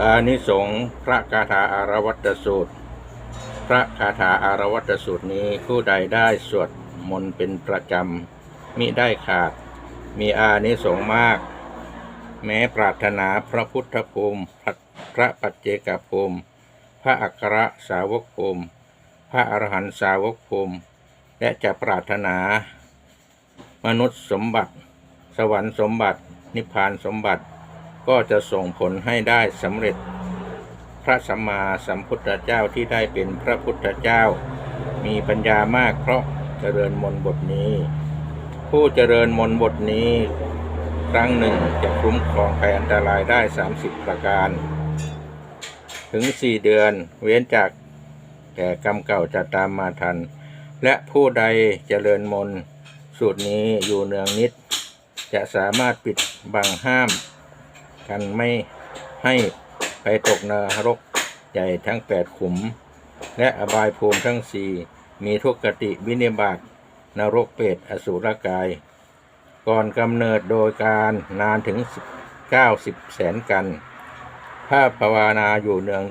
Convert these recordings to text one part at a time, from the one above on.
อานิสงส์พระคาถาอารวัตสูตร พระคาถาอารวัตสูตรนี้ผู้ใดได้สวดมนต์เป็นประจำมิได้ขาด มีอานิสงส์มาก แม้ปรารถนาพระพุทธภูมิ พระปัจเจกภูมิ พระอัครสาวกภูมิ พระอรหันตสาวกภูมิ และจะปรารถนา มนุษย์สมบัติ สวรรค์สมบัติ นิพพานสมบัติ ก็จะส่งผลให้ได้สำเร็จพระสัมมาสัมพุทธเจ้าที่ได้เป็นพระพุทธเจ้า มีปัญญามากเพราะเจริญมนบทนี้ ผู้เจริญมนบทนี้ ครั้งหนึ่งจะคุ้มครองภัยอันตรายได้ 30 ประการ ถึง 4 เดือนเว้นจากแก่กรรมเก่าจะตามมาทัน และผู้ใดเจริญมนสูตรนี้อยู่เนืองนิด จะสามารถปิดบังห้าม กันไม่ให้ไปตกนรกใหญ่ทั้ง8ขุม และอบายภูมิทั้งสี่มีทุกขติวินิบาตนรกเปรตอสุรกาย ก่อนกำเนิดโดยการนานถึง 90 แสนกัน ถ้าภาวนาอยู่เนือง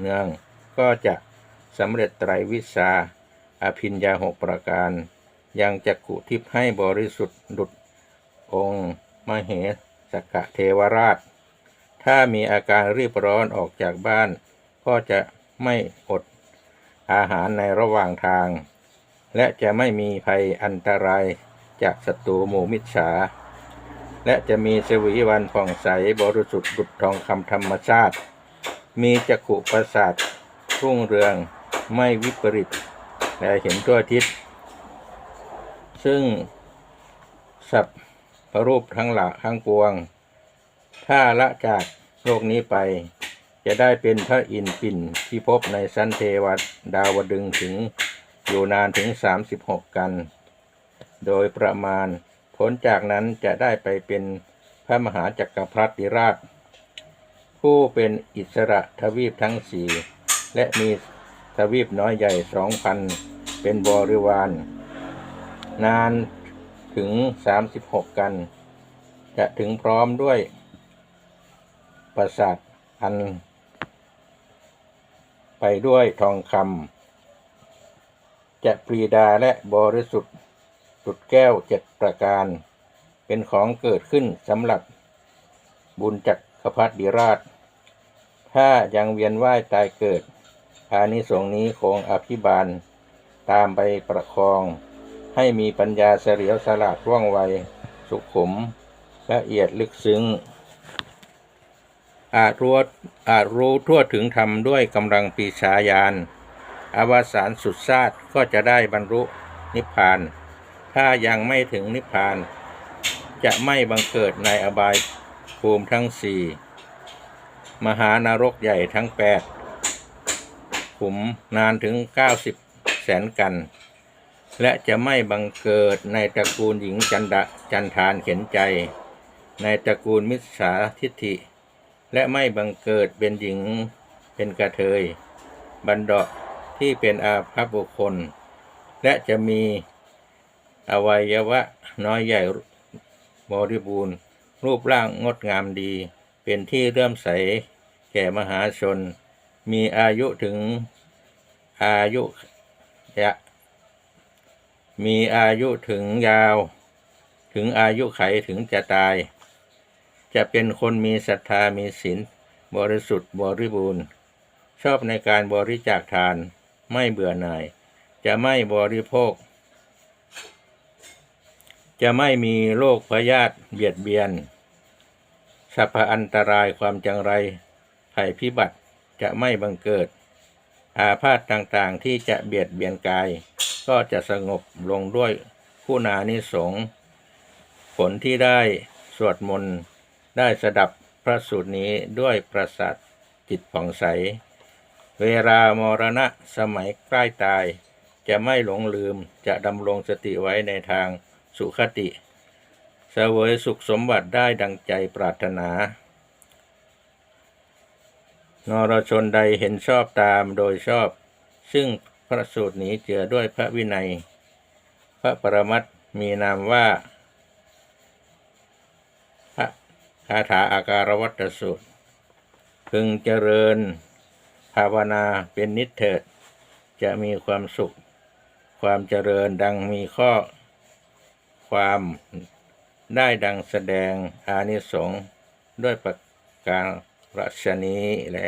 เนืองก็จะสำเร็จไตรวิชาอภิญญาหกประการ ยังจักขุทิพให้บริสุทธิ์ดุจองค์มเหสกะเทวราช ถ้ามีอาการรีบร้อนออกจากบ้าน ก็จะไม่อดอาหารในระหว่างทาง และจะไม่มีภัยอันตรายจากศัตรูหมู่มิจฉา และจะมีสวีวันผ่องใสบริสุทธิ์ดุจทองคำธรรมชาติ มีจักขุประสาทรุ่งเรืองไม่วิปริตและเห็นตัวทิศซึ่งสัพพรูปทั้งหลักทั้งปวง ถ้าละจากโลกนี้ไป จะได้เป็นพระอินทร์ปิ่นที่พบในสันเทวดาวดึงถึงอยู่นานถึง 36 กัน โดยประมาณผลจากนั้นจะได้ไปเป็นพระมหาจักรพรรดิราช ผู้เป็นอิสระทวีปทั้งสี่และมีทวีปน้อยใหญ่สองพันเป็นบริวาร นานถึง 36 กัน จะถึงพร้อมด้วย ปราสาทอัน ไปด้วยทองคำจะปรีดาและบริสุทธิ์สุดแก้วเจ็ดประการ เป็นของเกิดขึ้นสำหรับบุญจักรพรรดิราช ถ้ายังเวียนว่ายตายเกิด อานิสงส์นี้คงอภิบาล ตามไปประคอง ให้มีปัญญาเฉลียวฉลาดว่องไว สุขุมละเอียดลึกซึ้ง อาจรู้อาจรู้ทั่วถึงธรรมด้วยกำลังปีชาญาณอวสานสุดซาดก็จะได้บรรลุนิพพาน ถ้ายังไม่ถึงนิพพาน จะไม่บังเกิดในอบายภูมิทั้งสี่มหานรกใหญ่ทั้งแปดขุมนานถึง 90 แสนกัน และจะไม่บังเกิดในตระกูลหญิงจันดะจันทานเข็นใจ ในตระกูลมิจฉาทิฏฐิ และไม่บังเกิดเป็นหญิงเป็นกระเทย บันดาที่เป็นอาภัพบุคคล และจะมีอวัยวะน้อยใหญ่บริบูรณ์ รูปร่างงดงามดี เป็นที่เลื่มใส แก่มหาชน มีอายุถึงอายุยะมีอายุถึงยาว ถึงอายุไขถึงจะตาย จะเป็นคนมีศรัทธามีศีลบริสุทธิ์บริบูรณ์ ชอบในการบริจาคทาน ไม่เบื่อหน่าย จะไม่บริโภค จะไม่มีโรคพยาธิเบียดเบียนสัพพอันตรายความจังไรภัยพิบัติจะไม่บังเกิด อาพาธต่างๆที่จะเบียดเบียนกาย ก็จะสงบลงด้วยผู้นานิสงผลที่ได้สวดมนต์ ได้สดับพระสูตรนี้ด้วยประสาทจิตผ่องใส เวลามรณะสมัยใกล้ตาย จะไม่หลงลืมจะดำรงสติไว้ในทางสุขติเสวยสุขสมบัติได้ดังใจปรารถนานรชนใดเห็นชอบตามโดยชอบ ซึ่งพระสูตรนี้เจือด้วยพระวินัย พระปรมัตถ์มีนามว่า คาถาอาการวัตสุพึงเจริญ ภาวนาเป็นนิเถิด จะมีความสุข ความเจริญดังมีข้อ ความได้ดังแสดงอานิสงส์ด้วยประการรัชนี้แล